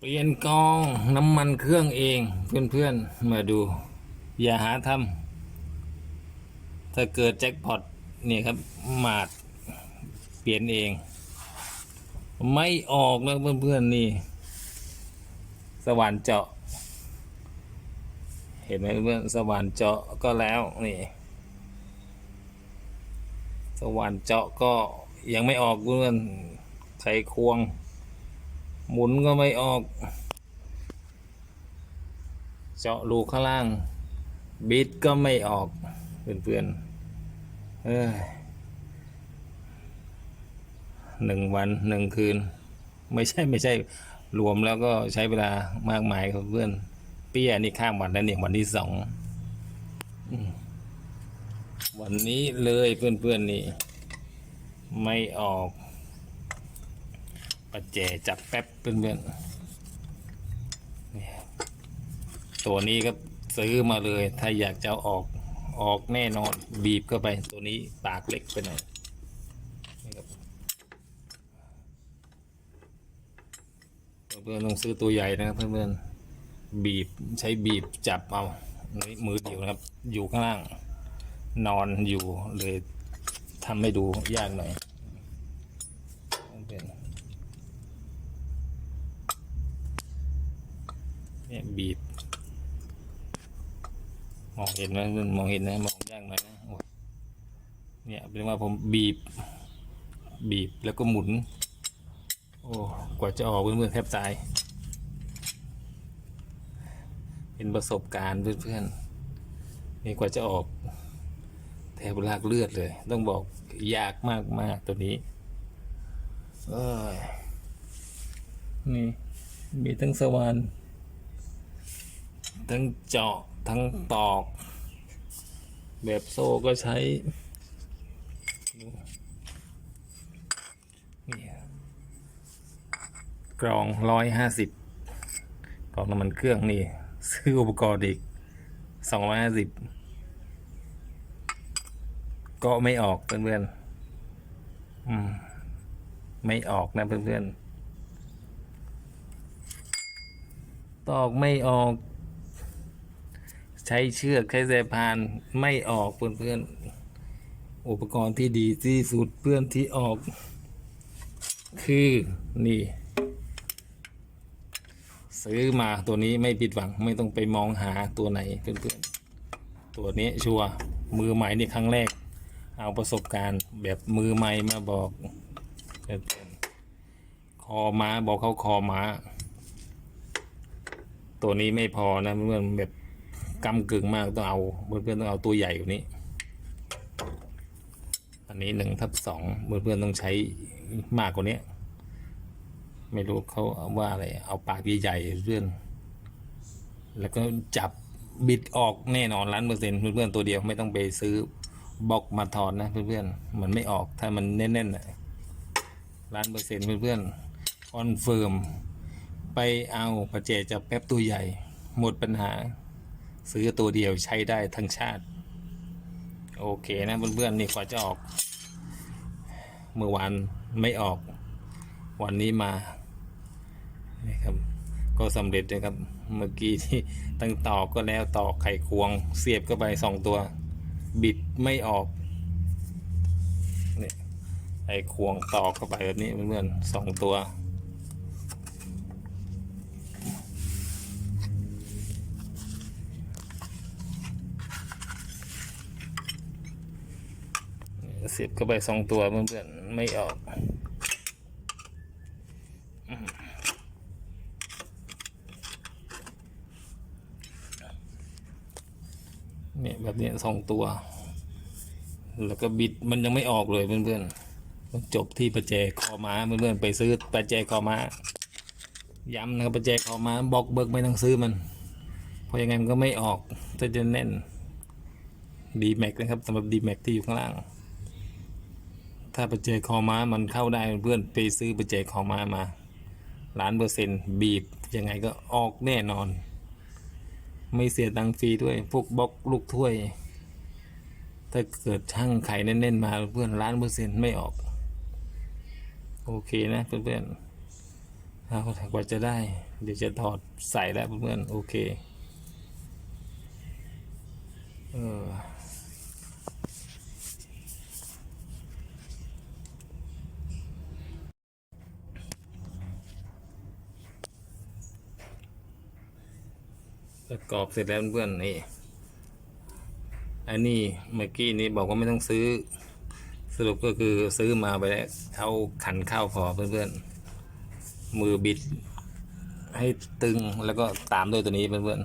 เปลี่ยนกองน้ำมันเครื่องเองเพื่อนๆมาดู อย่าหาทำถ้าเกิดแจ็คพอตเนี่ยครับหมาดเปลี่ยนเอง ไม่ออกแล้วเพื่อนๆนี่ สว่านเจาะ เห็นไหมเพื่อนสว่านเจาะก็แล้วนี่ สว่านเจาะก็ยังไม่ออกเพื่อนไขควง หมุนก็ไม่ออก เจาะรูข้างล่าง บิดก็ไม่ออกเพื่อนๆเอ้ยหนึ่งวันหนึ่งคืน ไม่ใช่ไม่ใช่รวมแล้วก็ใช้เวลามากมายครับเพื่อน เปี้ยนี่ข้ามวันแล้วเนี่ยวันที่สองวันนี้เลยเพื่อนๆนี่ ไม่ออก ประแจจับแป๊บเพื่อนๆตัวนี้ก็ซื้อมาเลย ถ้าอยากจะออกออกแน่นอน บีบเข้าไปตัวนี้ปากเล็กไปหน่อยเพื่อนๆต้องซื้อตัวใหญ่นะครับเพื่อนๆบีบใช้บีบจับเอามือเดียวนะครับ อยู่ข้างล่าง นอนอยู่เลยทำให้ดูยากหน่อยเป็น เนี่ยบีบ มองเห็นไหมเพื่อนมองเห็นนะ มองยากหน่อยนะเนี่ยเป็นว่าผมบีบ บีบแล้วก็หมุน โอ้ กว่าจะออกเพื่อนๆแทบตาย เป็นประสบการณ์เพื่อนๆนี่กว่าจะออก แทบลากเลือดเลย ต้องบอกยากมากมากๆตัวนี้เอ้ยนี่มีทั้งสว่าน ทั้งเจาะทั้งตอก แบบโซ่ก็ใช้นี่กรองร้อยห้าสิบกรองน้ำมันเครื่องนี่ ซื้ออุปกรณ์อีกสองร้อยห้าสิบก็ไม่ออกเพื่อนๆอืม ไม่ออกนะเพื่อนๆตอกไม่ออก ใช้เชือกใช้สายพานไม่ออกเพื่อนๆ อุปกรณ์ที่ดีที่สุดเพื่อนที่ออก คือนี่ ซื้อมาตัวนี้ไม่ผิดหวังไม่ต้องไปมองหาตัวไหนเพื่อนๆ ตัวนี้ชัวร์มือใหม่นี่ครั้งแรก เอาประสบการณ์แบบมือใหม่มาบอกเพื่อนคอม้าบอกเขาคอม้า ตัวนี้ไม่พอนะเพื่อนแบบ กำกึ่งมากต้องเอาเพื่อนๆต้องเอาตัวใหญ่กว่านี้ อันนี้หนึ่งทับสองเพื่อนๆต้องใช้มากกว่านี้ไม่รู้เขาว่าอะไรเอาปากใหญ่ๆเพื่อนแล้วก็จับบิดออกแน่นอนล้านเปอร์เซ็นต์เพื่อนๆตัวเดียวไม่ต้องไปซื้อบล็อกมาถอดนะเพื่อนๆมันไม่ออกถ้ามันแน่นๆนะล้านเปอร์เซ็นต์เพื่อนๆคอนเฟิร์มไปเอาประเจจับแป๊บตัวใหญ่ หมดปัญหา ซื้อตัวเดียวใช้ได้ทั้งชาติ โอเคนะเพื่อนๆนี่กว่าจะออก เมื่อวานไม่ออก วันนี้มานี่ครับก็สำเร็จนะครับ เมื่อกี้ที่ตั้งตอกก็แล้วตอกไขควง เสียบเข้าไปสองตัว บิดไม่ออกเนี่ยไขควงตอกเข้าไปแบบนี้เพื่อนๆสองตัว เสียบเข้าไปสองตัวเพื่อนๆไม่ออกเนี่ยแบบนี้สองตัว แล้วก็บิดมันยังไม่ออกเลยเพื่อนๆต้องจบที่ประแจคอม้าเพื่อนๆไปซื้อประแจคอม้า ย้ำนะครับประแจคอม้าบอกเบิกไม่ต้องซื้อมัน เพราะยังไงมันก็ไม่ออกถ้าจะแน่นดีแม็กนะครับสำหรับดีแม็กที่อยู่ข้างล่าง ถ้าประแจคอม้ามันเข้าได้เพื่อนไปซื้อประแจคอม้ามาล้านเปอร์เซ็นต์บีบยังไงก็ออกแน่นอน ไม่เสียตังค์ฟรีด้วย พวกบล็อกลูกถ้วย ถ้าเกิดช่างไข่แน่นๆมาเพื่อนล้านเปอร์เซ็นต์ไม่ออก โอเคนะเพื่อนๆเอากว่าจะได้ เดี๋ยวจะถอดใส่แล้วเพื่อนๆโอเค เออ ประกอบเสร็จแล้วเพื่อนนี่อันนี้เมื่อกี้นี้บอกว่าไม่ต้องซื้อ สรุปก็คือซื้อมาไปแล้วเอาขันเข้าพอเพื่อนๆ มือบิดให้ตึงแล้วก็ตามด้วยตัวนี้เพื่อน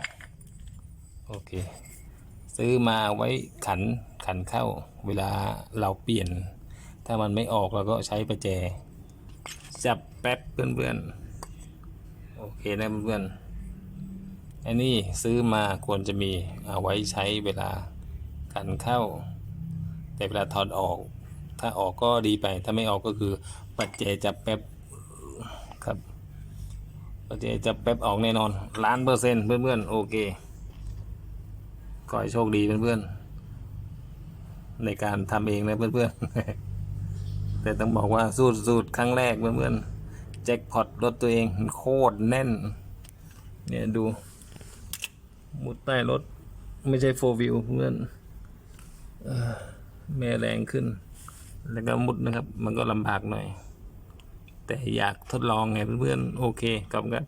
ๆ โอเค ซื้อมาไว้ขันขันเข้า เวลาเราเปลี่ยน ถ้ามันไม่ออกเราก็ใช้ประแจ จับแป๊บเพื่อนๆ โอเคนะเพื่อนๆ อันนี้ซื้อมาควรจะมีเอาไว้ใช้เวลาขันเข้า แต่เวลาถอดออก ถ้าออกก็ดีไป ถ้าไม่ออกก็คือปัจเจจับแป๊บครับปัจเจจับแป๊บออกแน่นอนล้านเปอร์เซ็นต์เพื่อนๆโอเคขอให้โชคดีเพื่อนๆในการทำเองนะเพื่อนๆแต่ต้องบอกว่าสูตรสูตรครั้งแรกเพื่อนๆแจ็คพอตรถตัวเองโคตรแน่นเนี่ยดู มุดใต้รถ ไม่ใช่โฟวิวเพื่อนแม่แรงขึ้น แล้วก็มุดนะครับ มันก็ลำบากหน่อย แต่อยากทดลองไงเพื่อนๆ โอเคกลับกัน